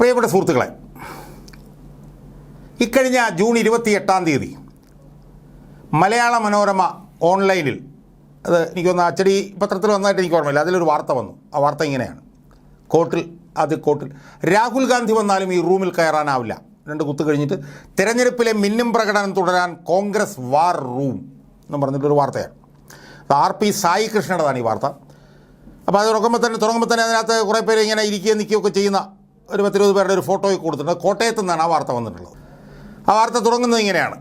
പ്രിയപ്പെട്ട സുഹൃത്തുക്കളെ ഇക്കഴിഞ്ഞ ജൂൺ ഇരുപത്തി എട്ടാം തീയതി മലയാള മനോരമ ഓൺലൈനിൽ അത് എനിക്കൊന്ന് അച്ചടി പത്രത്തിൽ വന്നതായിട്ട് എനിക്ക് ഓർമ്മയില്ല അതിലൊരു വാർത്ത വന്നു. ആ വാർത്ത ഇങ്ങനെയാണ്. കോർട്ടിൽ അത് കോർട്ടിൽ രാഹുൽ ഗാന്ധി വന്നാലും ഈ റൂമിൽ കയറാനാവില്ല. രണ്ട് കുത്തു കഴിഞ്ഞിട്ട് തെരഞ്ഞെടുപ്പിലെ മിന്നും പ്രകടനം തുടരാൻ കോൺഗ്രസ് വാർ റൂം എന്ന് പറഞ്ഞിട്ടൊരു വാർത്തയാണ്. അത് ആർ പി സായി കൃഷ്ണയുടേതാണ് ഈ വാർത്ത. അപ്പോൾ അത് തുടങ്ങുമ്പോൾ തന്നെ തുടങ്ങുമ്പോൾ തന്നെ അതിനകത്ത് കുറേ പേര് ഇങ്ങനെ ഇരിക്കുകയും നിൽക്കുകയൊക്കെ ചെയ്യുന്ന ഒരു പത്തിരുപത് പേരുടെ ഒരു ഫോട്ടോയൊക്കെ കൊടുത്തിട്ടുണ്ട്. കോട്ടയത്ത് നിന്നാണ് ആ വാർത്ത വന്നിട്ടുള്ളത്. ആ വാർത്ത തുടങ്ങുന്നത് ഇങ്ങനെയാണ്.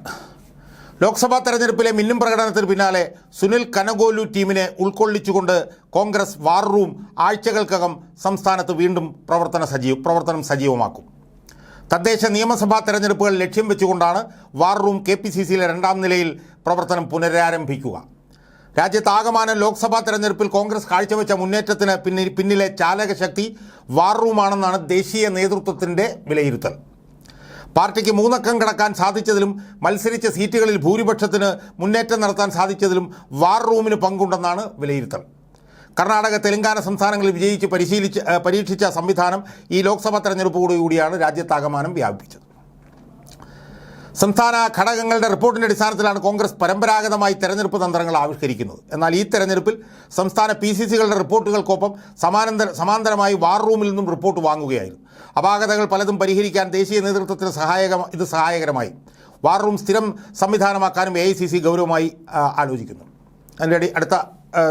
ലോക്സഭാ തെരഞ്ഞെടുപ്പിലെ മിന്നും പ്രകടനത്തിന് പിന്നാലെ സുനിൽ കനഗോലു ടീമിനെ ഉൾക്കൊള്ളിച്ചുകൊണ്ട് കോൺഗ്രസ് വാർ റൂം ആഴ്ചകൾക്കകം സംസ്ഥാനത്ത് വീണ്ടും പ്രവർത്തന സജീവ പ്രവർത്തനം സജീവമാക്കും. തദ്ദേശ നിയമസഭാ തെരഞ്ഞെടുപ്പുകൾ ലക്ഷ്യം വെച്ചുകൊണ്ടാണ് war room K P C സിയിലെ രണ്ടാം നിലയിൽ പ്രവർത്തനം പുനരാരംഭിക്കുക. രാജ്യത്താകമാനം ലോക്സഭാ തെരഞ്ഞെടുപ്പിൽ കോൺഗ്രസ് കാഴ്ചവെച്ച മുന്നേറ്റത്തിന് പിന്നിൽ പിന്നിലെ ചാലകശക്തി വാർ റൂമാണെന്നാണ് ദേശീയ നേതൃത്വത്തിന്റെ വിലയിരുത്തൽ. പാർട്ടിക്ക് മൂന്നക്കം കടക്കാൻ സാധിച്ചതിലും മത്സരിച്ച സീറ്റുകളിൽ ഭൂരിപക്ഷത്തിന് മുന്നേറ്റം നടത്താൻ സാധിച്ചതിലും വാർ റൂമിന് പങ്കുണ്ടെന്നാണ് വിലയിരുത്തൽ. കർണാടക തെലങ്കാന സംസ്ഥാനങ്ങളിൽ വിജയിച്ച് പരിശീലിച്ച് പരീക്ഷിച്ച സംവിധാനം ഈ ലോക്സഭാ തെരഞ്ഞെടുപ്പോടുകൂടിയാണ് രാജ്യത്താകമാനം വ്യാപിപ്പിച്ചത്. സംസ്ഥാന ഘടകങ്ങളുടെ റിപ്പോർട്ടിന്റെ അടിസ്ഥാനത്തിലാണ് കോൺഗ്രസ് പരമ്പരാഗതമായി തെരഞ്ഞെടുപ്പ് തന്ത്രങ്ങൾ ആവിഷ്കരിക്കുന്നത്. എന്നാൽ ഈ തെരഞ്ഞെടുപ്പിൽ സംസ്ഥാന പി സി സികളുടെ റിപ്പോർട്ടുകൾക്കൊപ്പം സമാനന്തര സമാന്തരമായി വാർ റൂമിൽ നിന്നും റിപ്പോർട്ട് വാങ്ങുകയായിരുന്നു. അപാകതകൾ പലതും പരിഹരിക്കാൻ ദേശീയ നേതൃത്വത്തിന് സഹായക ഇത് സഹായകരമായി. വാർ റൂം സ്ഥിരം സംവിധാനമാക്കാനും എ ഐ സി സി ഗൗരവമായി ആലോചിക്കുന്നു. അതിന്റെ അടി അടുത്ത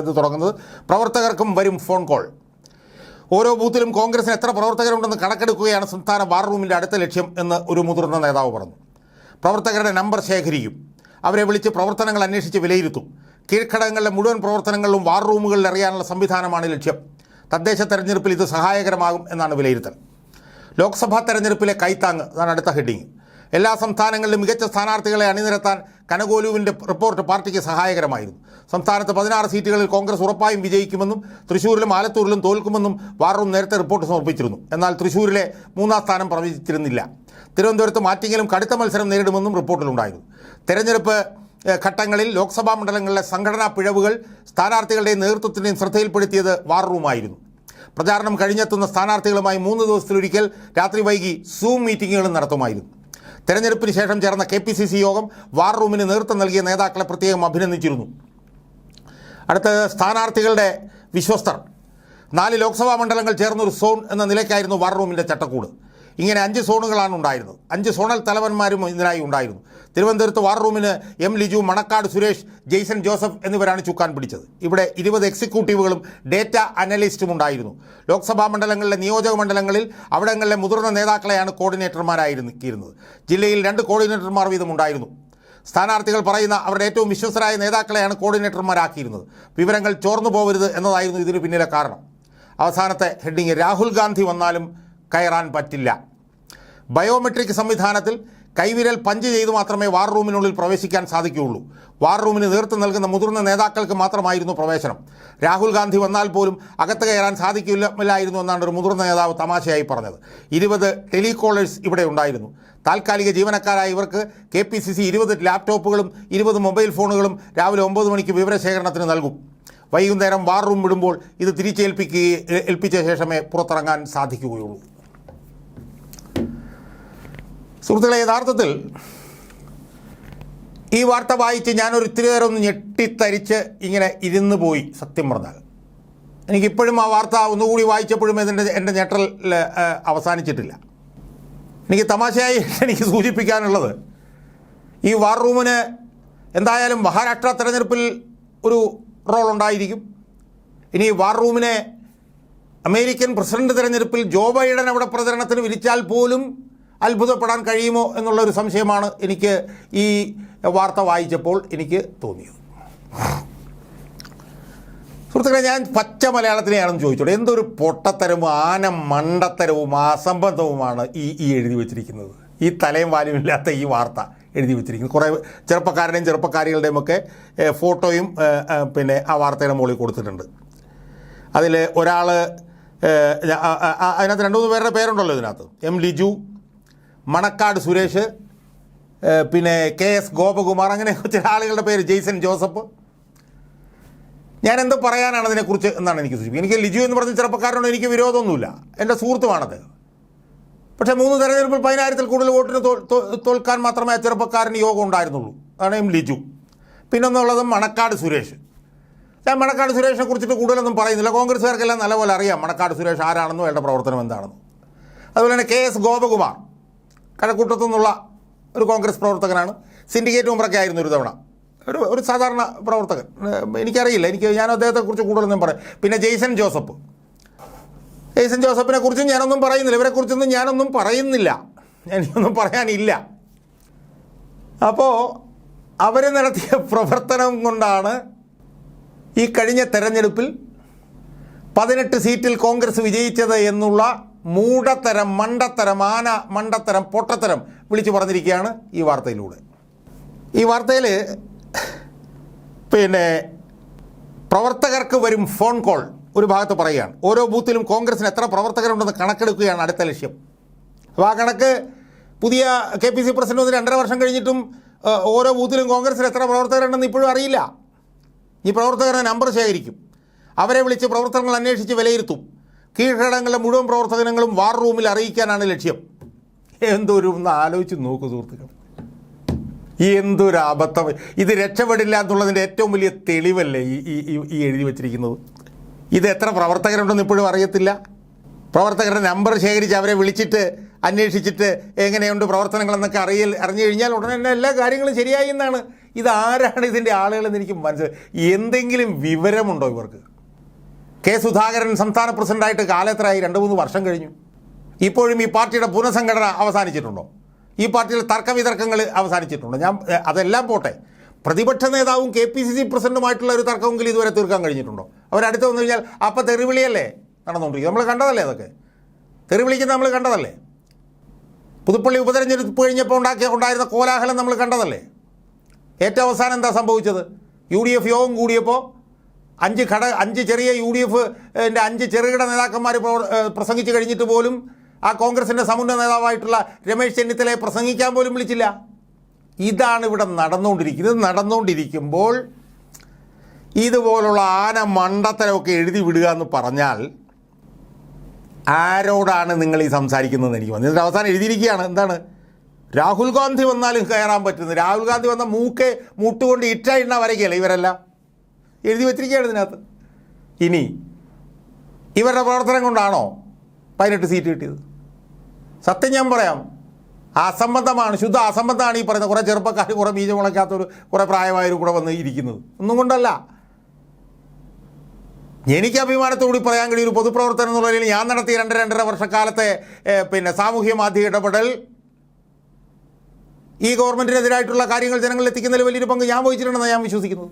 ഇത് തുടങ്ങുന്നത്. പ്രവർത്തകർക്കും വരും ഫോൺ കോൾ. ഓരോ ബൂത്തിലും കോൺഗ്രസിന് എത്ര പ്രവർത്തകരുണ്ടെന്ന് കണക്കെടുക്കുകയാണ് സംസ്ഥാന വാർ റൂമിന്റെ അടുത്ത ലക്ഷ്യം എന്ന് ഒരു മുതിർന്ന നേതാവ് പറഞ്ഞു. പ്രവർത്തകരുടെ നമ്പർ ശേഖരിക്കും. അവരെ വിളിച്ച് പ്രവർത്തനങ്ങൾ അന്വേഷിച്ച് വിലയിരുത്തും. കീഴ്ഘടകങ്ങളിലെ മുഴുവൻ പ്രവർത്തനങ്ങളിലും വാർ റൂമുകളിൽ അറിയാനുള്ള സംവിധാനമാണ് ലക്ഷ്യം. തദ്ദേശ തെരഞ്ഞെടുപ്പിൽ ഇത് സഹായകരമാകും എന്നാണ് വിലയിരുത്തൽ. ലോക്സഭാ തെരഞ്ഞെടുപ്പിലെ കൈത്താങ് അതാണ് അടുത്ത ഹെഡിങ്. എല്ലാ സംസ്ഥാനങ്ങളിലും മികച്ച സ്ഥാനാർത്ഥികളെ അണിനിരത്താൻ കനകോലുവിന്റെ റിപ്പോർട്ട് പാർട്ടിക്ക് സഹായകരമായിരുന്നു. സംസ്ഥാനത്ത് പതിനാറ് സീറ്റുകളിൽ കോൺഗ്രസ് ഉറപ്പായും വിജയിക്കുമെന്നും തൃശ്ശൂരിലും ആലത്തൂരിലും തോൽക്കുമെന്നും വാർ റൂം നേരത്തെ റിപ്പോർട്ട് സമർപ്പിച്ചിരുന്നു. എന്നാൽ തൃശ്ശൂരിലെ മൂന്നാം സ്ഥാനം പ്രവചിച്ചിരുന്നില്ല. തിരുവനന്തപുരത്ത് മാറ്റിങ്ങലും കടുത്ത മത്സരം നേരിടുമെന്നും റിപ്പോർട്ടിലുണ്ടായിരുന്നു. തെരഞ്ഞെടുപ്പ് ഘട്ടങ്ങളിൽ ലോക്സഭാ മണ്ഡലങ്ങളിലെ സംഘടനാ പിഴവുകൾ സ്ഥാനാർത്ഥികളുടെയും നേതൃത്വത്തിന്റെയും ശ്രദ്ധയിൽപ്പെടുത്തിയത് വാർ റൂമായിരുന്നു. പ്രചാരണം കഴിഞ്ഞെത്തുന്ന സ്ഥാനാർത്ഥികളുമായി മൂന്ന് ദിവസത്തിലൊരിക്കൽ രാത്രി വൈകി സൂം മീറ്റിങ്ങുകളും നടത്തുമായിരുന്നു. തെരഞ്ഞെടുപ്പിന് ശേഷം ചേർന്ന കെ പി സി സി യോഗം വാർ റൂമിന് നേതൃത്വം നൽകിയ നേതാക്കളെ പ്രത്യേകം അഭിനന്ദിച്ചിരുന്നു. അടുത്ത സ്ഥാനാർത്ഥികളുടെ വിശ്വസ്തർ. നാല് ലോക്സഭാ മണ്ഡലങ്ങൾ ചേർന്നൊരു സോൺ എന്ന നിലയ്ക്കായിരുന്നു വാർ റൂമിന്റെ ചട്ടക്കൂട്. ഇങ്ങനെ അഞ്ച് സോണുകളാണ് ഉണ്ടായിരുന്നത്. അഞ്ച് സോണൽ തലവന്മാരും ഇതിനായി ഉണ്ടായിരുന്നു. തിരുവനന്തപുരത്ത് വാർ റൂമിന് എം ലിജു മണക്കാട് സുരേഷ് ജെയ്സൺ ജോസഫ് എന്നിവരാണ് ചുക്കാൻ പിടിച്ചത്. ഇവിടെ ഇരുപത് എക്സിക്യൂട്ടീവുകളും ഡേറ്റ അനലിസ്റ്റും ഉണ്ടായിരുന്നു. ലോക്സഭാ മണ്ഡലങ്ങളിലെ നിയോജക മണ്ഡലങ്ങളിൽ അവിടങ്ങളിലെ മുതിർന്ന നേതാക്കളെയാണ് കോർഡിനേറ്റർമാരായിരുന്നിരുന്നത് ജില്ലയിൽ രണ്ട് കോർഡിനേറ്റർമാർ വീതം ഉണ്ടായിരുന്നു. സ്ഥാനാർത്ഥികൾ പറയുന്ന അവരുടെ ഏറ്റവും വിശ്വസരായ നേതാക്കളെയാണ് കോർഡിനേറ്റർമാരാക്കിയിരുന്നത്. വിവരങ്ങൾ ചോർന്നു പോകരുത് എന്നതായിരുന്നു ഇതിന് പിന്നിലെ കാരണം. അവസാനത്തെ ഹെഡിങ് രാഹുൽ ഗാന്ധി വന്നാലും കയറാൻ പറ്റില്ല. ബയോമെട്രിക് സംവിധാനത്തിൽ കൈവിരൽ പഞ്ച് ചെയ്ത് മാത്രമേ വാർ റൂമിനുള്ളിൽ പ്രവേശിക്കാൻ സാധിക്കുകയുള്ളൂ. വാർ റൂമിന് നേതൃത്വം നൽകുന്ന മുതിർന്ന നേതാക്കൾക്ക് മാത്രമായിരുന്നു പ്രവേശനം. രാഹുൽ ഗാന്ധി വന്നാൽ പോലും അകത്ത് കയറാൻ സാധിക്കില്ലായിരുന്നു എന്നാണ് ഒരു മുതിർന്ന നേതാവ് തമാശയായി പറഞ്ഞത്. ഇരുപത് ടെലികോളേഴ്സ് ഇവിടെ ഉണ്ടായിരുന്നു. താൽക്കാലിക ജീവനക്കാരായ ഇവർക്ക് കെ പി സി സി ഇരുപത് ലാപ്ടോപ്പുകളും ഇരുപത് മൊബൈൽ ഫോണുകളും രാവിലെ ഒമ്പത് മണിക്ക് വിവരശേഖരണത്തിന് നൽകും. വൈകുന്നേരം വാർ റൂം വിടുമ്പോൾ ഇത് തിരിച്ചേൽപ്പിക്കുകയും ഏൽപ്പിച്ച ശേഷമേ പുറത്തിറങ്ങാൻ സാധിക്കുകയുള്ളൂ. സുഹൃത്തുക്കളെ യഥാർത്ഥത്തിൽ ഈ വാർത്ത വായിച്ച് ഞാനൊരു ഇത്തിരി നേരം ഒന്ന് ഞെട്ടിത്തരിച്ച് ഇങ്ങനെ ഇരുന്ന് പോയി സത്യം പറഞ്ഞാൽ. എനിക്കിപ്പോഴും ആ വാർത്ത ഒന്നുകൂടി വായിച്ചപ്പോഴും ഇതിന്റെ എന്റെ ഞെട്ടൽ അവസാനിച്ചിട്ടില്ല. എനിക്ക് തമാശയായി എനിക്ക് സൂചിപ്പിക്കാനുള്ളത് ഈ വാർ റൂമിന് എന്തായാലും മഹാരാഷ്ട്ര തെരഞ്ഞെടുപ്പിൽ ഒരു റോൾ ഉണ്ടായിരിക്കും. ഇനി വാർ റൂമിനെ അമേരിക്കൻ പ്രസിഡന്റ് തെരഞ്ഞെടുപ്പിൽ ജോ ബൈഡൻ അവിടെ പ്രചരണത്തിന് വിളിച്ചാൽ പോലും അത്ഭുതപ്പെടാൻ കഴിയുമോ എന്നുള്ള ഒരു സംശയമാണ് എനിക്ക് ഈ വാർത്ത വായിച്ചപ്പോൾ എനിക്ക് തോന്നിയത്. സുഹൃത്തുക്കളെ ഞാൻ പച്ച മലയാളത്തിനെയാണെന്ന് ചോദിച്ചോട്ടെ എന്തൊരു പൊട്ടത്തരവും ആന മണ്ടത്തരവും അസംബന്ധവുമാണ് ഈ ഈ എഴുതി വെച്ചിരിക്കുന്നത്. ഈ തലയും വാലുമില്ലാത്ത ഈ വാർത്ത എഴുതി വെച്ചിരിക്കുന്നത്. കുറേ ചെറുപ്പക്കാരുടെയും ചെറുപ്പക്കാരികളുടെയും ഒക്കെ ഫോട്ടോയും പിന്നെ ആ വാർത്തയുടെ മുകളിൽ കൊടുത്തിട്ടുണ്ട്. അതിൽ ഒരാൾ അതിനകത്ത് രണ്ട് മൂന്ന് പേരുടെ പേരുണ്ടല്ലോ ഇതിനകത്ത്. എം ലിജു മണക്കാട് സുരേഷ് പിന്നെ കെ എസ് ഗോപകുമാർ അങ്ങനെ ചില ആളുകളുടെ പേര് ജെയ്സൺ ജോസഫ്. ഞാൻ എന്തോ പറയാനാണ് അതിനെക്കുറിച്ച് എന്നാണ് എനിക്ക് സൂചിപ്പിക്കുന്നത്? എനിക്ക് ലിജു എന്ന് പറഞ്ഞ ചെറുപ്പക്കാരനോട് എനിക്ക് വിരോധമൊന്നുമില്ല. എന്റെ സുഹൃത്തുമാണത്. പക്ഷേ മൂന്ന് തെരഞ്ഞെടുപ്പിൽ പതിനായിരത്തിൽ കൂടുതൽ വോട്ടിന് തോൽക്കാൻ മാത്രമേ ആ ചെറുപ്പക്കാരന് യോഗം ഉണ്ടായിരുന്നുള്ളൂ. അതാണ് എം ലിജു. പിന്നൊന്നുള്ളത് മണക്കാട് സുരേഷ്. ഞാൻ മണക്കാട് സുരേഷിനെ കുറിച്ചിട്ട് കൂടുതലൊന്നും പറയുന്നില്ല. കോൺഗ്രസ്സുകാർക്കെല്ലാം നല്ലപോലെ അറിയാം മണക്കാട് സുരേഷ് ആരാണെന്നും അയാളുടെ പ്രവർത്തനം എന്താണെന്നും. അതുപോലെ തന്നെ കെ എസ് ഗോപകുമാർ. കഴക്കൂട്ടത്തു നിന്നുള്ള ഒരു കോൺഗ്രസ് പ്രവർത്തകനാണ്. സിൻഡിക്കേറ്റ് മെമ്പറൊക്കെ ആയിരുന്നു ഒരു തവണ. ഒരു ഒരു സാധാരണ പ്രവർത്തകൻ. എനിക്കറിയില്ല. എനിക്ക് ഞാൻ അദ്ദേഹത്തെക്കുറിച്ച് കൂടുതലൊന്നും പറയാം പിന്നെ ജെയ്സൺ ജോസഫ് ജെയ്സൺ ജോസഫിനെ കുറിച്ചും ഞാനൊന്നും പറയുന്നില്ല. ഇവരെ കുറിച്ചൊന്നും ഞാനൊന്നും പറയുന്നില്ല. എനിക്കൊന്നും പറയാനില്ല. അപ്പോൾ അവർ നടത്തിയ പ്രവർത്തനം കൊണ്ടാണ് ഈ കഴിഞ്ഞ തെരഞ്ഞെടുപ്പിൽ പതിനെട്ട് സീറ്റിൽ കോൺഗ്രസ് വിജയിച്ചത് എന്നുള്ള മൂടത്തരം മണ്ടത്തരം ആന മണ്ടത്തരം പൊട്ടത്തരം വിളിച്ചു പറഞ്ഞിരിക്കുകയാണ് ഈ വാർത്തയിലൂടെ. ഈ വാർത്തയിൽ പിന്നെ പ്രവർത്തകർക്ക് വരും ഫോൺ കോൾ ഒരു ഭാഗത്ത് പറയുകയാണ്. ഓരോ ബൂത്തിലും കോൺഗ്രസിന് എത്ര പ്രവർത്തകരുണ്ടെന്ന് കണക്കെടുക്കുകയാണ് അടുത്ത ലക്ഷ്യം. അപ്പോൾ ആ കണക്ക് പുതിയ കെ പി സി പ്രസിഡന്റ് വന്ന് രണ്ടര വർഷം കഴിഞ്ഞിട്ടും ഓരോ ബൂത്തിലും കോൺഗ്രസിന് എത്ര പ്രവർത്തകരുണ്ടെന്ന് ഇപ്പോഴും അറിയില്ല. ഈ പ്രവർത്തകരുടെ നമ്പർ ശേഖരിക്കും. അവരെ വിളിച്ച് പ്രവർത്തനങ്ങൾ അന്വേഷിച്ച് വിലയിരുത്തും. കീഴ്ഘടകങ്ങളുടെ മുഴുവൻ പ്രവർത്തനങ്ങളും വാർ റൂമിൽ അറിയിക്കാനാണ് ലക്ഷ്യം. എന്തൊരു ഒന്ന് ആലോചിച്ച് നോക്കൂ സുഹൃത്തുക്കൾ എന്തൊരു അബദ്ധം ഇത് രക്ഷപ്പെടില്ല എന്നുള്ളതിന്റെ ഏറ്റവും വലിയ തെളിവല്ലേ ഈ ഈ എഴുതി വച്ചിരിക്കുന്നത്. ഇത് എത്ര പ്രവർത്തകരുണ്ടെന്ന് ഇപ്പോഴും അറിയത്തില്ല. പ്രവർത്തകരുടെ നമ്പർ ശേഖരിച്ച് അവരെ വിളിച്ചിട്ട് അന്വേഷിച്ചിട്ട് എങ്ങനെയുണ്ട് പ്രവർത്തനങ്ങളെന്നൊക്കെ അറിയൽ അറിഞ്ഞു കഴിഞ്ഞാൽ ഉടനെ തന്നെ എല്ലാ കാര്യങ്ങളും ശരിയായി എന്നാണ്. ഇതാരാണ് ഇതിന്റെ ആളുകളെന്ന് എനിക്ക് മനസ്സിലായി. എന്തെങ്കിലും വിവരമുണ്ടോ ഇവർക്ക്? കെ സുധാകരൻ സംസ്ഥാന പ്രസിഡന്റായിട്ട് കാലത്രയായി രണ്ട് മൂന്ന് വർഷം കഴിഞ്ഞു. ഇപ്പോഴും ഈ പാർട്ടിയുടെ പുനഃസംഘടന അവസാനിച്ചിട്ടുണ്ടോ? ഈ പാർട്ടിയിലെ തർക്കവിതർക്കങ്ങൾ അവസാനിച്ചിട്ടുണ്ടോ? ഞാൻ അതെല്ലാം പോട്ടെ. പ്രതിപക്ഷ നേതാവും കെ പി സി സി പ്രസിഡന്റുമായിട്ടുള്ള ഒരു തർക്കമെങ്കിലും ഇതുവരെ തീർക്കാൻ കഴിഞ്ഞിട്ടുണ്ടോ? അവരടുത്ത് വന്നു കഴിഞ്ഞാൽ അപ്പം തെറിവിളിയല്ലേ? നടന്നുകൊണ്ടിരിക്കും. നമ്മൾ കണ്ടതല്ലേ അതൊക്കെ? തെറിവിളിക്കുന്നത് നമ്മൾ കണ്ടതല്ലേ? പുതുപ്പള്ളി ഉപതെരഞ്ഞെടുപ്പ് കഴിഞ്ഞപ്പോൾ ഉണ്ടാക്കിയ ഉണ്ടായിരുന്ന കോലാഹലം നമ്മൾ കണ്ടതല്ലേ? ഏറ്റവും അവസാനം എന്താ സംഭവിച്ചത്? യു ഡി എഫ് യോഗം കൂടിയപ്പോൾ അഞ്ച് ഘട അഞ്ച് ചെറിയ യു ഡി എഫ് എന്റെ അഞ്ച് ചെറുകിട നേതാക്കന്മാർ പ്രസംഗിച്ചു കഴിഞ്ഞിട്ട് പോലും ആ കോൺഗ്രസിന്റെ സമുന്നത നേതാവായിട്ടുള്ള രമേശ് ചെന്നിത്തലയെ പ്രസംഗിക്കാൻ പോലും വിളിച്ചില്ല. ഇതാണ് ഇവിടെ നടന്നുകൊണ്ടിരിക്കുന്നത്. നടന്നുകൊണ്ടിരിക്കുമ്പോൾ ഇതുപോലുള്ള ആന മണ്ടത്തരമൊക്കെ എഴുതി വിടുക എന്ന് പറഞ്ഞാൽ ആരോടാണ് നിങ്ങൾ ഈ സംസാരിക്കുന്നതെന്ന് എനിക്ക് വന്നു എന്നിട്ട് അവസാനം എഴുതിയിരിക്കുകയാണ്. എന്താണ്? രാഹുൽ ഗാന്ധി വന്നാലും കയറാൻ പറ്റുന്നത്. രാഹുൽ ഗാന്ധി വന്ന മൂക്കെ മുട്ടുകൊണ്ട് ഇറ്റ ഇണ്ണ വരയ്ക്കല്ലേ ഇവരെല്ലാം? എഴുതി വച്ചിരിക്കുകയാണ് ഇതിനകത്ത്. ഇനി ഇവരുടെ പ്രവർത്തനം കൊണ്ടാണോ പതിനെട്ട് സീറ്റ് കിട്ടിയത്? സത്യം ഞാൻ പറയാം അസംബന്ധമാണ് ശുദ്ധ അസംബന്ധമാണ് ഈ പറയുന്നത് കുറേ ചെറുപ്പക്കാർ കുറേ ബീജം മുളയ്ക്കാത്തൊരു കുറേ പ്രായമായവരും കൂടെ വന്ന് ഇരിക്കുന്നത്. ഒന്നും കൊണ്ടല്ല. എനിക്ക് അഭിമാനത്തോടി പറയാൻ കഴിയും ഒരു പൊതുപ്രവർത്തനം എന്നുള്ള നിലയിൽ ഞാൻ നടത്തിയ രണ്ട് രണ്ടര വർഷക്കാലത്തെ പിന്നെ സാമൂഹ്യ മാധ്യമ ഇടപെടൽ ഈ ഗവൺമെന്റിനെതിരായിട്ടുള്ള കാര്യങ്ങൾ ജനങ്ങളിൽ എത്തിക്കുന്നതിൽ വലിയൊരു പങ്ക് ഞാൻ വഹിച്ചിട്ടുണ്ടെന്നാണ് ഞാൻ വിശ്വസിക്കുന്നത്.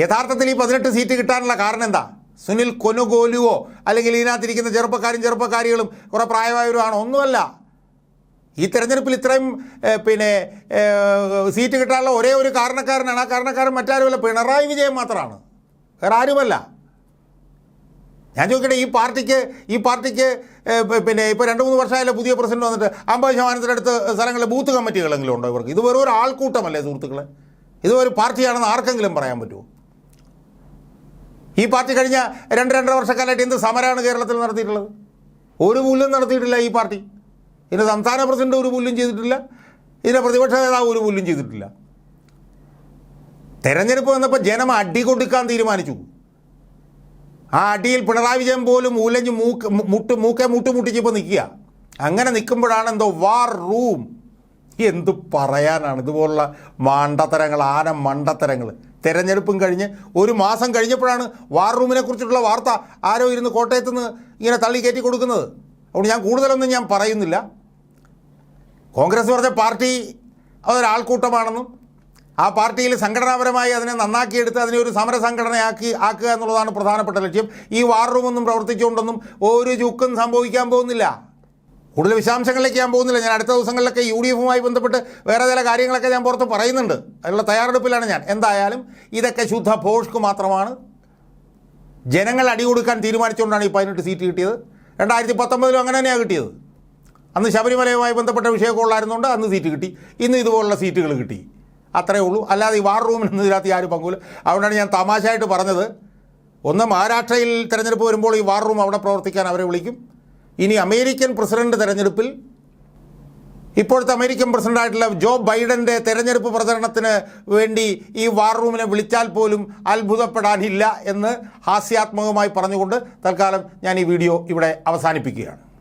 യഥാർത്ഥത്തിൽ ഈ പതിനെട്ട് സീറ്റ് കിട്ടാനുള്ള കാരണം എന്താ? സുനിൽ കൊനുകോലുവോ? അല്ലെങ്കിൽ ഇതിനകത്തിരിക്കുന്ന ചെറുപ്പക്കാരും ചെറുപ്പക്കാരികളും കുറേ പ്രായമായവരുമാണ്? ഒന്നുമല്ല. ഈ തെരഞ്ഞെടുപ്പിൽ ഇത്രയും പിന്നെ സീറ്റ് കിട്ടാനുള്ള ഒരേ ഒരു കാരണക്കാരനാണ്. ആ കാരണക്കാരൻ മറ്റാരുമല്ല. പിണറായി വിജയൻ മാത്രമാണ്. വേറെ ആരുമല്ല. ഞാൻ ചോദിക്കട്ടെ ഈ പാർട്ടിക്ക് ഈ പാർട്ടിക്ക് പിന്നെ ഇപ്പോൾ രണ്ട് മൂന്ന് വർഷമായാലും പുതിയ പ്രസിഡന്റ് വന്നിട്ട്. അമ്പത് ശതമാനത്തിനടുത്ത് സ്ഥലങ്ങളിൽ ബൂത്ത് കമ്മിറ്റികളെങ്കിലും ഉണ്ടോ ഇവർക്ക്? ഇത് വെറും ഒരു ആൾക്കൂട്ടമല്ലേ സുഹൃത്തുക്കളെ? ഇത് ഒരു പാർട്ടിയാണെന്ന് ആർക്കെങ്കിലും പറയാൻ പറ്റുമോ? ഈ പാർട്ടി കഴിഞ്ഞ രണ്ട് രണ്ടര വർഷക്കാലമായിട്ട് എന്ത് സമരമാണ് കേരളത്തിൽ നടത്തിയിട്ടുള്ളത്? ഒരു പുല്ലും നടത്തിയിട്ടില്ല ഈ പാർട്ടി. ഇതിന്റെ സംസ്ഥാന പ്രസിഡന്റ് ഒരു പുല്ലും ചെയ്തിട്ടില്ല. ഇതിന്റെ പ്രതിപക്ഷ നേതാവ് ഒരു പുല്ലും ചെയ്തിട്ടില്ല. തെരഞ്ഞെടുപ്പ് വന്നപ്പോൾ ജനം അടി കൊടുക്കാൻ തീരുമാനിച്ചു. ആ അടിയിൽ പിണറായി വിജയൻ പോലും മൂലഞ്ഞ് മൂക്ക് മുട്ട് മൂക്കെ മുട്ട് മുട്ടിച്ചിപ്പോൾ നിൽക്കുക. അങ്ങനെ നിൽക്കുമ്പോഴാണ് എന്തോ വാർ റൂം. എന്ത് പറയാനാണ്? ഇതുപോലുള്ള മണ്ടത്തരങ്ങൾ ആന മണ്ടത്തരങ്ങൾ. തെരഞ്ഞെടുപ്പും കഴിഞ്ഞ് ഒരു മാസം കഴിഞ്ഞപ്പോഴാണ് വാർ റൂമിനെ കുറിച്ചിട്ടുള്ള വാർത്ത ആരോ ഇരുന്ന് കോട്ടയത്ത് നിന്ന് ഇങ്ങനെ തള്ളി കയറ്റി കൊടുക്കുന്നത്. അതുകൊണ്ട് ഞാൻ കൂടുതലൊന്നും ഞാൻ പറയുന്നില്ല. കോൺഗ്രസ് പറഞ്ഞ പാർട്ടി അതൊരാൾക്കൂട്ടമാണെന്നും ആ പാർട്ടിയിൽ സംഘടനാപരമായി അതിനെ നന്നാക്കിയെടുത്ത് അതിനെ ഒരു സമരസംഘടനയാക്കി ആക്കുക എന്നുള്ളതാണ് പ്രധാനപ്പെട്ട ലക്ഷ്യം. ഈ വാർ റൂമൊന്നും പ്രവർത്തിച്ചുകൊണ്ടൊന്നും ഒരു ചുക്കും സംഭവിക്കാൻ പോകുന്നില്ല. കൂടുതൽ വിശദാംശങ്ങളിലേക്ക് ഞാൻ പോകുന്നില്ല. ഞാൻ അടുത്ത ദിവസങ്ങളിലൊക്കെ യു ഡി എഫുമായി ബന്ധപ്പെട്ട് വേറെ ചില കാര്യങ്ങളൊക്കെ ഞാൻ പുറത്ത് പറയുന്നുണ്ട്. അതിനുള്ള തയ്യാറെടുപ്പിലാണ് ഞാൻ. എന്തായാലും ഇതൊക്കെ ശുദ്ധ ഭോഷ്ക്ക് മാത്രമാണ്. ജനങ്ങൾ അടി കൊടുക്കാൻ തീരുമാനിച്ചുകൊണ്ടാണ് ഈ പതിനെട്ട് സീറ്റ് കിട്ടിയത്. രണ്ടായിരത്തി പത്തൊമ്പതിലും അങ്ങനെ തന്നെയാണ് കിട്ടിയത്. അന്ന് ശബരിമലയുമായി ബന്ധപ്പെട്ട വിഷയമൊക്കെ ഉള്ളായിരുന്നുകൊണ്ട് അന്ന് സീറ്റ് കിട്ടി. ഇന്ന് ഇതുപോലുള്ള സീറ്റുകൾ കിട്ടി. അത്രേ ഉള്ളൂ. അല്ലാതെ ഈ വാർ റൂമിനൊന്നും ഇതിനകത്ത് ആരും പങ്കുമില്ല അതുകൊണ്ടാണ് ഞാൻ തമാശയായിട്ട് പറഞ്ഞത്. ഒന്ന് മഹാരാഷ്ട്രയിൽ തിരഞ്ഞെടുപ്പ് വരുമ്പോൾ ഈ വാർ റൂം അവിടെ പ്രവർത്തിക്കാൻ അവരെ വിളിക്കും. ഇനി അമേരിക്കൻ പ്രസിഡന്റ് തെരഞ്ഞെടുപ്പിൽ ഇപ്പോഴത്തെ അമേരിക്കൻ പ്രസിഡന്റായിട്ടുള്ള ജോ ബൈഡന്റെ തെരഞ്ഞെടുപ്പ് പ്രചരണത്തിന് വേണ്ടി ഈ വാർ റൂമിനെ വിളിച്ചാൽ പോലും അത്ഭുതപ്പെടാനില്ല എന്ന് ഹാസ്യാത്മകമായി പറഞ്ഞുകൊണ്ട് തൽക്കാലം ഞാൻ ഈ വീഡിയോ ഇവിടെ അവസാനിപ്പിക്കുകയാണ്.